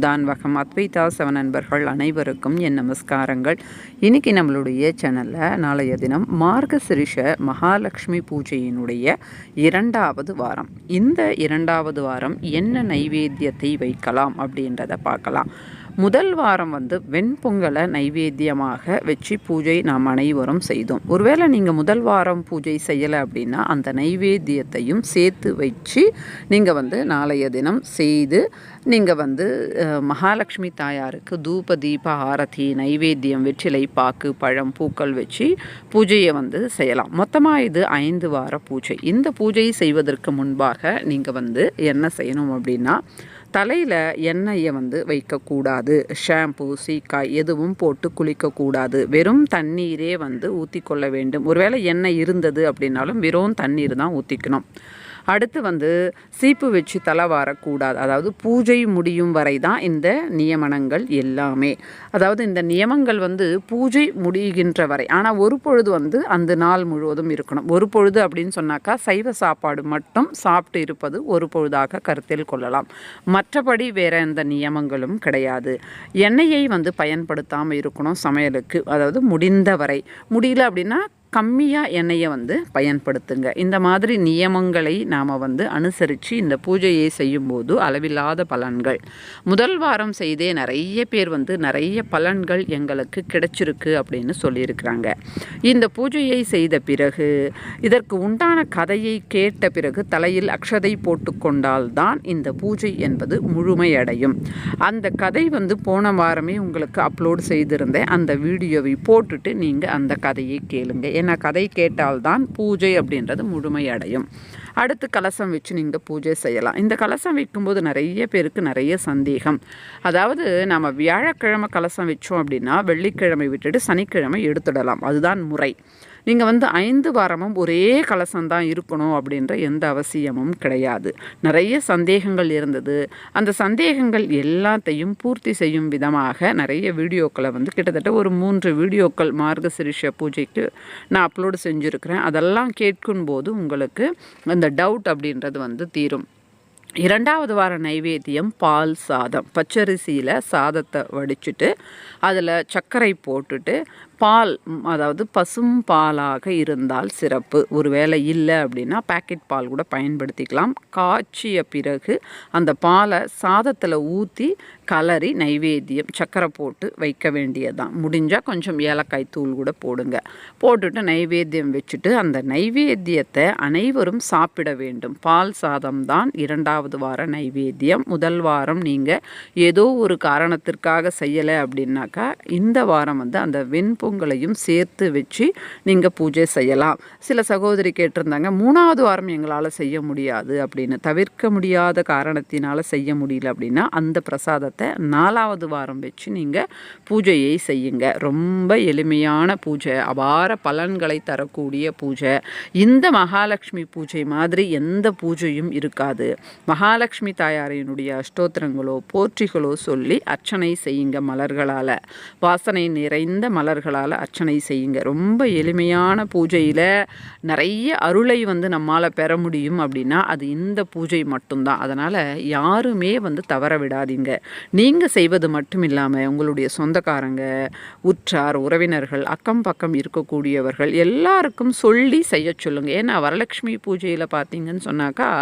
தான் வகம் அத்வைதா நண்பர்கள் அனைவருக்கும் என் நமஸ்காரங்கள். இன்னைக்கு நம்மளுடைய சேனலில் நாளைய தினம் மார்கசிரிஷ மகாலட்சுமி பூஜையினுடைய இரண்டாவது வாரம். இந்த இரண்டாவது வாரம் என்ன நைவேத்தியத்தை வைக்கலாம் அப்படின்றத பார்க்கலாம். முதல் வாரம் வந்து வெண்பொங்கலை நைவேத்தியமாக வச்சு பூஜை நாம் அனைவரும் செய்தோம். ஒருவேளை நீங்கள் முதல் வாரம் பூஜை செய்யலை அப்படின்னா அந்த நைவேத்தியத்தையும் சேர்த்து வச்சு நீங்கள் வந்து நாளைய தினம் செய்து நீங்கள் வந்து மகாலட்சுமி தாயாருக்கு தூப தீப ஆரதி நைவேத்தியம் வெற்றிலை பாக்கு பழம் பூக்கள் வச்சு பூஜையை வந்து செய்யலாம். மொத்தமாக இது ஐந்து வார பூஜை. இந்த பூஜையை செய்வதற்கு முன்பாக நீங்கள் வந்து என்ன செய்யணும் அப்படின்னா தலையில் எண்ணெயை வந்து வைக்கக்கூடாது. ஷாம்பு சீக்காய் எதுவும் போட்டு குளிக்கக்கூடாது. வெறும் தண்ணீரே வந்து ஊற்றிக்கொள்ள வேண்டும். ஒருவேளை எண்ணெய் இருந்தது அப்படின்னாலும் வெறும் தண்ணீர் தான் ஊற்றிக்கணும் அடுத்து வந்து சீப்பு வச்சு தலை வாரக்கூடாது. அதாவது பூஜை முடியும் வரை தான் இந்த நியமனங்கள் எல்லாமே. அதாவது இந்த நியமங்கள் வந்து பூஜை முடிகின்ற வரை. ஆனால் ஒரு பொழுது வந்து அந்த நாள் முழுவதும் இருக்கணும். ஒரு பொழுது அப்படின்னு சொன்னாக்கா சைவ சாப்பாடு மட்டும் சாப்பிட்டு இருப்பது ஒரு பொழுதாக கருத்தில் கொள்ளலாம். மற்றபடி வேறு எந்த நியமங்களும் கிடையாது. எண்ணெயை வந்து பயன்படுத்தாமல் இருக்கணும் சமையலுக்கு. அதாவது முடிந்த வரை. முடியல அப்படின்னா கம்மியாக எண்ணெயை வந்து பயன்படுத்துங்க. இந்த மாதிரி நியமங்களை நாம் வந்து அனுசரித்து இந்த பூஜையை செய்யும்போது அளவில்லாத பலன்கள். முதல் வாரம் செய்தே நிறைய பேர் வந்து நிறைய பலன்கள் எங்களுக்கு கிடைச்சிருக்கு அப்படின்னு சொல்லியிருக்கிறாங்க. இந்த பூஜையை செய்த பிறகு இதற்கு உண்டான கதையை கேட்ட பிறகு தலையில் அக்ஷதை போட்டுக்கொண்டால் தான் இந்த பூஜை என்பது முழுமையடையும். அந்த கதை வந்து போன வாரமே உங்களுக்கு அப்லோடு செய்திருந்தேன். அந்த வீடியோவை போட்டுட்டு நீங்கள் அந்த கதையை கேளுங்க. ஏன்னா கதை கேட்டால்தான் பூஜை அப்படின்றது முழுமையடையும். அடுத்து கலசம் வச்சு நீங்கள் பூஜை செய்யலாம். இந்த கலசம் வைக்கும்போது நிறைய பேருக்கு நிறைய சந்தேகம். அதாவது நம்ம வியாழக்கிழமை கலசம் வச்சோம் அப்படின்னா வெள்ளிக்கிழமை விட்டுட்டு சனிக்கிழமை எடுத்துடலாம். அதுதான் முறை. நீங்கள் வந்து ஐந்து வாரமும் ஒரே கலசம்தான் இருக்கணும் அப்படின்ற எந்த அவசியமும் கிடையாது. நிறைய சந்தேகங்கள் இருந்தது. அந்த சந்தேகங்கள் எல்லாத்தையும் பூர்த்தி செய்யும் விதமாக நிறைய வீடியோக்களை வந்து கிட்டத்தட்ட ஒரு மூன்று வீடியோக்கள் மார்கசிரிஷ பூஜைக்கு நான் அப்லோடு செஞ்சுருக்கிறேன். அதெல்லாம் கேட்கும்போது உங்களுக்கு அந்த டவுட் அப்படின்றது வந்து தீரும். இரண்டாவது வார நைவேத்தியம் பால் சாதம். பச்சரிசியில் சாதத்தை வடிச்சுட்டு அதில் சர்க்கரை போட்டுட்டு பால் அதாவது பசும் பாலாக இருந்தால் சிறப்பு. ஒரு வேளை இல்லை அப்படின்னா பேக்கெட் பால் கூட பயன்படுத்திக்கலாம். காய்ச்சிய பிறகு அந்த பாலை சாதத்தில் ஊற்றி கலரி நைவேத்தியம் சக்கரை போட்டு வைக்க வேண்டியதுதான். முடிஞ்சால் கொஞ்சம் ஏலக்காய் தூள் கூட போடுங்க. போட்டுட்டு நைவேத்தியம் வச்சுட்டு அந்த நைவேத்தியத்தை அனைவரும் சாப்பிட வேண்டும். பால் சாதம் தான் இரண்டாவது வார நைவேத்தியம். முதல் வாரம் நீங்கள் ஏதோ ஒரு காரணத்திற்காக செய்யலை அப்படின்னாக்கா இந்த வாரம் வந்து அந்த வெண்பொங்கலையும் சேர்த்து வச்சு நீங்கள் பூஜை செய்யலாம். சில சகோதரி கேட்டிருந்தாங்க மூணாவது வாரம் எங்களால் செய்ய முடியாது அப்படின்னு. தவிர்க்க முடியாத காரணத்தினால் செய்ய முடியல அப்படின்னா அந்த பிரசாதத்தை நாலாவது வாரம் வச்சு நீங்கள் பூஜையை செய்யுங்க. ரொம்ப எளிமையான பூஜை அபார பலன்களை தரக்கூடிய பூஜை. இந்த மகாலட்சுமி பூஜை மாதிரி எந்த பூஜையும் இருக்காது. மகாலட்சுமி தாயாரினுடைய அஷ்டோத்திரங்களோ போற்றிகளோ சொல்லி அர்ச்சனை செய்யுங்க மலர்களால். வாசனை நிறைந்த மலர்களால் அர்ச்சனை செய்யுங்க. ரொம்ப எளிமையான பூஜையில் நிறைய அருளை வந்து நம்மால் பெற முடியும் அப்படின்னா அது இந்த பூஜை மட்டும்தான். அதனால் யாருமே வந்து தவற விடாதீங்க. நீங்கள் செய்வது மட்டும் இல்லாமல் உங்களுடைய சொந்தக்காரங்க உற்றார் உறவினர்கள் அக்கம் பக்கம் இருக்கக்கூடியவர்கள் எல்லாருக்கும் சொல்லி செய்ய சொல்லுங்கள் ஏன்னா வரலட்சுமி பூஜையில் பார்த்தீங்கன்னு சொன்னாக்கா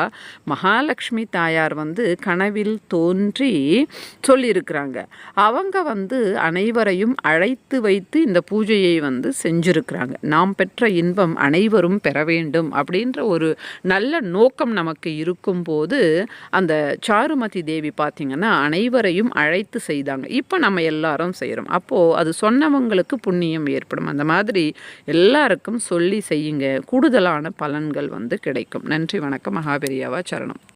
மகாலட்சுமி தாயார் வந்து கனவில் தோன்றி சொல்லியிருக்கிறாங்க. அவங்க வந்து அனைவரையும் அழைத்து வைத்து இந்த பூஜையை வந்து செஞ்சுருக்கிறாங்க. நாம் பெற்ற இன்பம் அனைவரும் பெற வேண்டும் அப்படின்ற ஒரு நல்ல நோக்கம் நமக்கு இருக்கும்போது அந்த சாருமதி தேவி பார்த்திங்கன்னா அனைவரையும் அழைத்து செய்தாங்க. இப்போ நம்ம எல்லாரும் செய்கிறோம் அப்போது அது சொன்னவங்களுக்கு புண்ணியம் ஏற்படும். அந்த மாதிரி எல்லாருக்கும் சொல்லி செய்யுங்க. கூடுதலான பலன்கள் வந்து கிடைக்கும். நன்றி வணக்கம். மகாபெரியாவா சரணம்.